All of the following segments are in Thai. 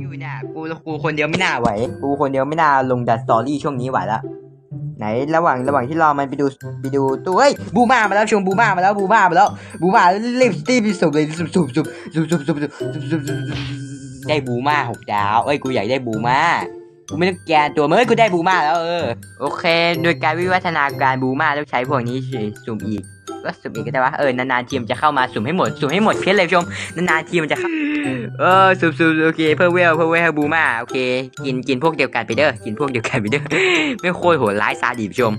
อยู่เนี่ยกูกูคนเดียวไม่น่าไหว กูคนเดียวไม่น่าลงดัดสตอรี่ช่วงนี้ไหวละไหนระหว่างระหว่างที่รอมันไปดูไปดูตัวเฮ้ยบูมามาแล้วชมบูมามาแล้วบูมามาแล้วบูมารีบตีบสุบเลยสุบสุบสุบสุบสุบสุบสุบสุบสุบสุบได้บูมาหกดาวเอ้ยกูอยากได้บูมา กูไม่ต้องแกนตัวมึงเอ้ยกูได้บูมาแล้วเออ โอเค โดยการวิวัฒนาการบูมาต้องใช้พวกนี้สุ่มอีก ก็สุ่มอีกก็ได้วะเออนานๆทีมจะเข้ามาสุ่มให้หมดสุ่มให้หมดเพชรเลยชมนานๆทีมจะเข้าเออสุบสุบโอเคเพิ่มเวลเพิ่มเวลบูมาโอเค กินกินพวกเดียวกันไปเด้อกินพวกเดียวกันไปเด้อไม่โคตรโหดร้ายซาดิสผู้ชม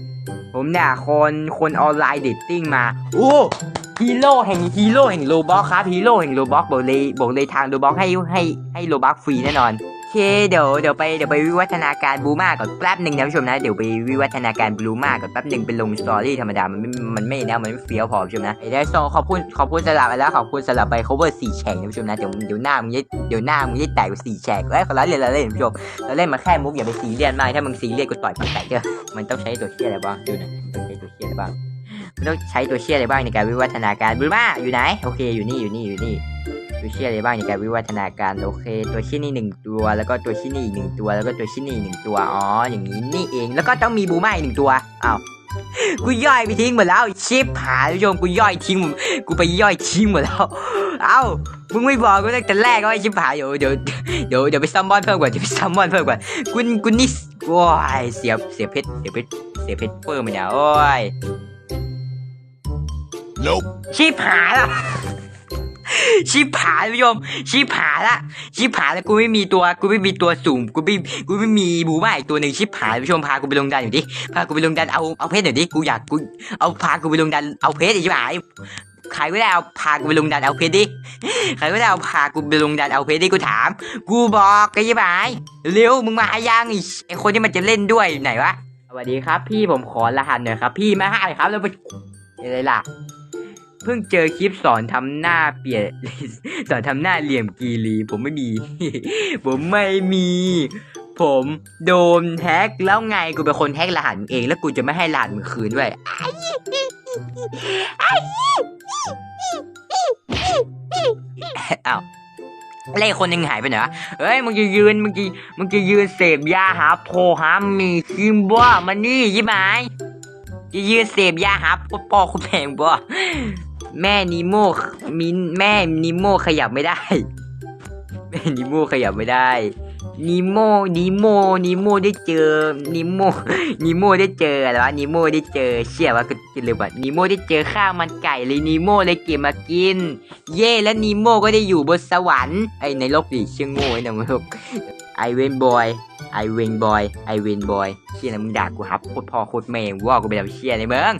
ผมเนี่ยคนคนออนไลน์เดทติ้งมาโอ้ฮีโร่แห่งฮีโร่แห่งโรบ็อกครับฮีโร่แห่งโรบ็อกบอกเลยบอกเลยทางโรบ็อกให้ให้ให้โรบ็อกฟรีแน่นอน เคเดี๋ยวเดี๋ยวไปเดี๋ยวไปวิวัฒนาการบูมาก่อนแป๊บหนึ่งนะผู้ชมนะเดี๋ยวไปวิวัฒนาการบูมาก่อนแป๊บหนึ่งเป็นลงสตอรี่ธรรมดามันไม่มันไม่แนวมันไม่เฟี้ยวพอผู้ชมนะได้ส่งขอบคุณขอบคุณสลับไปแล้วขอบคุณสลับไป cover สี่แฉกนะผู้ชมนะเดี๋ยวเดี๋ยวหน้ามึงจะเดี๋ยวหน้ามึงจะแตกสี่แฉกเอ้ยขอละเล่นละเล่นผู้ชมเราเล่นมาแค่มุกอย่าไปซีเรียสมากถ้ามึงซีเรียสกูต่อยปากแตกเด้อมันต้องใช้ตัวเชี่ยอะไรบ้างดูน่อยต้องใช้ตัวเชี่ยอะไรบ้างมันต้องใช้ตัวเชี่ยอะไรบ้างในการวิวัฒนาการบูมาอยู่ไหนโอเคอยู่นี่อยู่นี่อยู่นี่ ตัวเชี่ยอะไรบ้างในการวิวัฒนาการโอเค ตัวชี้นี่หนึ่งตัว แล้วก็ตัวชี้นี่อีกหนึ่งตัว แล้วก็ตัวชี้นี่หนึ่งตัวอ๋ออย่างนี้นี่เอง แล้วก็ต้องมีบูมาอีกหนึ่งตัวอ้าวกูย่อยไปทิ้งหมดแล้วชิปหายผู้ชมกูย่อยทิ้งกูไปย่อยทิ้งหมดแล้ว เอ้ามึงไม่บอกกูตั้งแต่แรกก็ไอ้ชิบหายเดี๋ยวเดี๋ยวเดี๋ยวเดี๋ยวไปซัมมอนเพิ่มก่อนเดี๋ยวไปซัมมอนเพิ่มก่อนกูกูนี่โอ้ยเสียเสียเพชรเสียเพชรเสียเพชรเพิ่มไปเนี่ยโอ้ย Nope. ชิบหายละ ชิบหายผู้ชมชิบหายละ ชิบหายแล้วกูไม่มีตัว กูไม่มีตัวสุ่ม กูไม่ กูไม่มีบูบ้าอีกตัวหนึ่งชิบหายผู้ชมพากูไปลงดันอยู่ดิ พากูไปลงดันเอา เอาเพชรหน่อยดิ กูอยาก กู เอาพากูไปลงดันเอาเพชรไอ้ชิบหายใครก็ได้เอาพากูไปลงดันเอาเพชรดิ ใครก็ได้เอาพากูไปลงดันเอาเพชรดิ กูถาม กูบอกไอ้ชิบหายเร็วมึงมายังไอ้ไอ้คนที่มันจะเล่นด้วยไหนวะ สวัสดีครับ พี่ผมขอรหัสหน่อยครับ พี่มาให้ครับแล้วไปอะไรล่ะ เพิ่งเจอคลิปสอนทำหน้าเปลี่ยนสอนทำหน้าเหลี่ยมกีรี ผมไม่มี ผมไม่มี ผมโดนแฮกแล้วไงกูเป็นคนแฮกรหัสเอง แล้วกูจะไม่ให้รหัสมึงคืนด้วยอ้าวเล่คนหนึ่งหายไปไหนวะเฮ้ยมึงจะยืนมึงจะมึงจะยืนเสพยาหาโทรหามีคิมบ่มานี่ยี่ไหมจะยืนเสพยาหาพ่อพอคุณแพงบ่ แม่นิโมมินแม่นิโมขยับไม่ได้ แม่นิโมขยับไม่ได้นิโมนิโมนิโมได้เจอนิโมนิโมได้เจออะไรวะนิโมได้เจอเชี่ยว่าก็กินเลยว่ะนิโมได้เจอข้าวมันไก่เลยนิโมเลยเก็บมากิน เย่และนิโมก็ได้อยู่บนสวรรค์ไอในโลกดิเชื่อโง่ไอ้หนังโลกไอเวนบอย ไอเวนบอยไอเวนบอยเชี่ยนะมึงด่ากูครับโคตรพ่อโคตรแม่งว่ากูไปทำเชี่ยในเมือง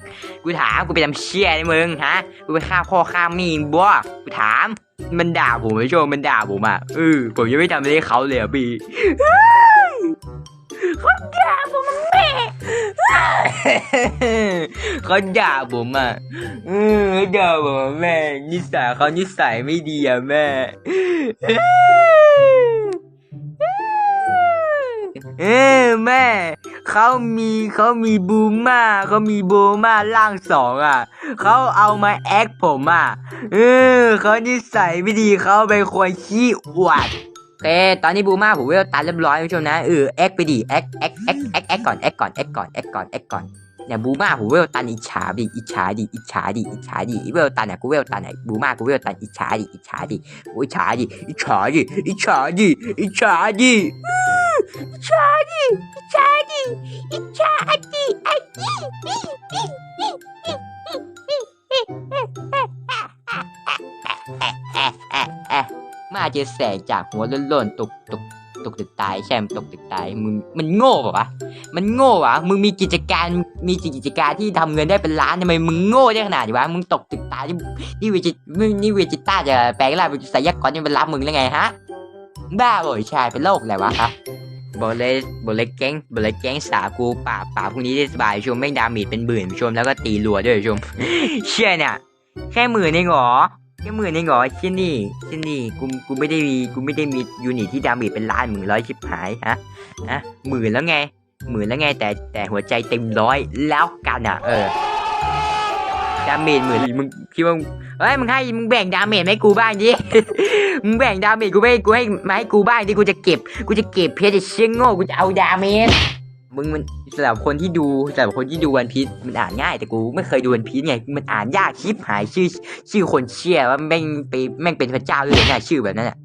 กูถามกูไปทำเชี่ยในเมืองฮะกูไปฆ่าพ่อฆ่ามีบ่กูถาม มันด่าผมไม่ชมมันด่าผมอะเออผมยังไม่ทำอะไรเขาเลยอะพี่เขาด่าผมแม่เขาด่าผมอะเออด่าผมแม่นิสัยเขานิสัยไม่ดีอะแม่ เออแม่ เขามีเขามีบูมาเขามีโบมาล่างสองอะ เขาเอามาแอคผมอะ เออเขานิสัยไม่ดีเขาเป็นคนขี้อวดโอเค ตอนนี้บูมาผมเวลตันเรียบร้อยคุณผู้ชมนะเออแอคไปดิแอคแอคแอคแอคแอคก่อนแอคก่อนแอคก่อนแอคก่อนแอคก่อนเนี่ยบูมาผมเวลตันอิจฉาดิอิจฉาดิอิจฉาดิอิจฉาดิเวลตันเนี่ยกูเวลตันเนี่ยบูมากูเวลตันอิจฉาดิอิจฉาดิอิจฉาดิอิจฉาดิอิจฉาดิอิจฉาดิ อิจฉาดิอิจฉาดิอิจฉาดิไอ้มาเจอแสงจากหัวล้นๆตกตกตกตึกตายใช่มตกตึกตายมึงมันโง่เปล่าวะมันโง่วะมึงมีกิจการมีกิจการที่ทำเงินได้เป็นล้านทำไมมึงโง่ได้ขนาดนี้วะมึงตกตึกตายนี่นี่เวจินี่เวจิต้าจะแปลงร่างเป็นไสยกรนี่มันรับมึงแล้วไงฮะบ้าบ่อยชายเป็นโรคอะไรวะครับ บอกเลยบอกเลยแก๊งบอกเลยแก๊งสากูป่าป่าพวกนี้ได้สบายชมไม่ดามีดเป็นหมื่นชมแล้วก็ตีรัวด้วยชม เชี่ยเนี่ยแค่หมื่นเองเหรอแค่หมื่นเองเหรอเชี่ยนี่เชี่ยนี่กูกูไม่ได้มีกูไม่ได้มียูนิตที่ดาเมจเป็นล้านหมื่นร้อยชิบหายฮะฮะหมื่นแล้วไงหมื่นแล้วไงแต่แต่หัวใจเต็มร้อยแล้วกันอะเออ ดาเมจเหมือนมึงคิดว่าเฮ้ยมึงให้มึงแบ่งดาเมจให้กูบ้างดิมึงแบ่งดาเมจกูไปกูให้มาให้กูบ้างดิกูจะเก็บกูจะเก็บเพชรไอ้เชี่ยโง่กูจะเอาดาเมจมึงมันสำหรับคนที่ดูสำหรับคนที่ดูวันพีชมันอ่านง่าย แต่กูไม่เคยดูวันพีชไงมันอ่านยากชิบหายชื่อ ชื่อคนเชี่ยว่าแม่งไปแม่งเป็นพระเจ้าด้วยนะชื่อแบบนั้นอะ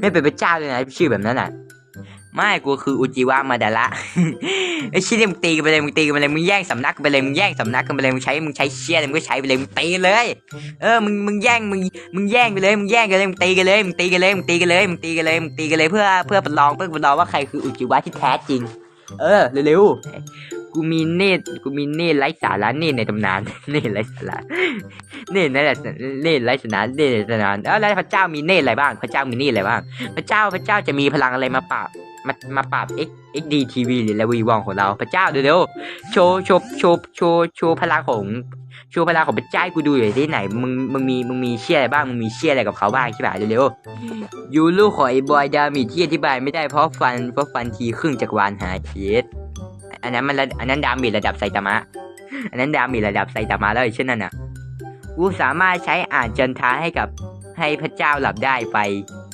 ไม่เป็นพระเจ้าด้วยนะชื่อแบบนั้นอะ ไม่กูคืออุจิวะมาดาระไอ้เชี่ยมึงตีกันไปเลยมึงตีกันไปเลยมึงแย่งสำนักกันไปเลยมึงแย่งสำนักกันไปเลยมึงใช้มึงใช้เชี่ยอะไรมึงก็ใช้ไปเลยมึงตีเลย เออมึงมึงแย่งมึงมึงแย่งไปเลยมึงแย่งกันเลยมึงตีกันเลยมึงตีกันเลยมึงตีกันเลยมึงตีกันเลยมึงตีกันเลยเพื่อเพื่อประลองเพื่อประลองว่าใครคืออุจิวะที่แท้จริง เออเร็วๆกูมีเนตกูมีเนตไร้สาระเนตในตำนานเนตไร้สาระเนตรนั่นแหละเนตไร้สาระเนตรไร้สาระเออแล้วพระเจ้ามีเนตอะไรบ้าง พระเจ้ามีเนตอะไรบ้าง พระเจ้าพระเจ้าจะมีพลังอะไรมาปราบ มามาปราบ X XD TV หรือลวีวองของเราพระเจ้าเดี๋ยวๆโชว์โชว์โชว์โชว์โชว์พลังของโชว์พลังของพระเจ้ากูดูหน่ที่ไหนมึงมึงมีมึงมีเชี่ยอะไรบ้างมึงมีเชี่ยอะไรกับเขาบ้างใช่ป่ะเร็วๆยูลูกของไอ้บอยดามิที่อธิบายไม่ได้เพราะฟันเพราะฟันทีครึ่งจักรวาลหายเยสอันนั้นมันระอันนั้นดามิระดับไซตามะ อันนั้นดามิระดับไซตามะแล้วเช่นนั้นน่ะกูสามารถใช้อ่านจันทาให้กับให้พระเจ้าหลับได้ไป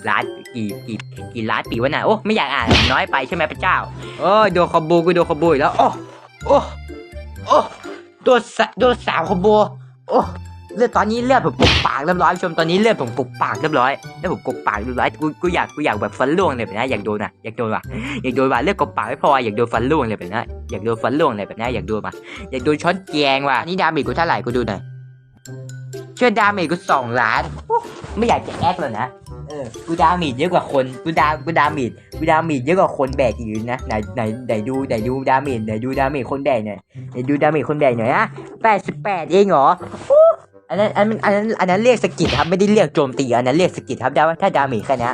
ล้าน กี่กี่กี่ล้านปีวะน่ะโอ้ไม่อยากอ่านน้อยไปใช่ไหมพระเจ้าโอ้ยโดนคอมโบกูโดนคอมโบอีกแล้วโอ้โอ้โอ้โดนสะโดนสามคอมโบโอ้เลือดตอนนี้เลือดผมปกปากเรียบร้อยชมตอนนี้เลือดผมปกปากเรียบร้อยเลือดผมปกปากเรียบร้อยกูกูอยากกูอยากแบบฟันล่วงเลยแบบนี้อยากโดนอะอยากโดนว่ะอยากโดนว่ะเลือดกบปากไม่พออยากโดนฟันล่วงเลยแบบนี้อยากโดนฟันล่วงเลยแบบนี้อยากโดนว่ะอยากโดนช้อนแกงว่ะนี่ดาเมจกูเท่าไหร่กูดูหน่อยเชื่อดาเมจกูสองล้านโอ้ ไม่อยากจะแอคเลยนะ เออ กูดามีดเยอะกว่าคน กูดา กูดามีดกูดามีดเยอะกว่าคนแบกอีกนะ ไหน ไหน ไหนดูไหนดูดามีดไหนดูดามีดคนแบกหน่อยไหนดูดามีดคนแบกหน่อยอะแปดสิบแปดเองเหรออู้อันนั้นอันนั้นอันนั้นอันนั้นเรียกสกิดครับ ไม่ได้เรียกโจมตี อันนั้นเรียกสกิดครับดาถ้าดามีดแค่เนี้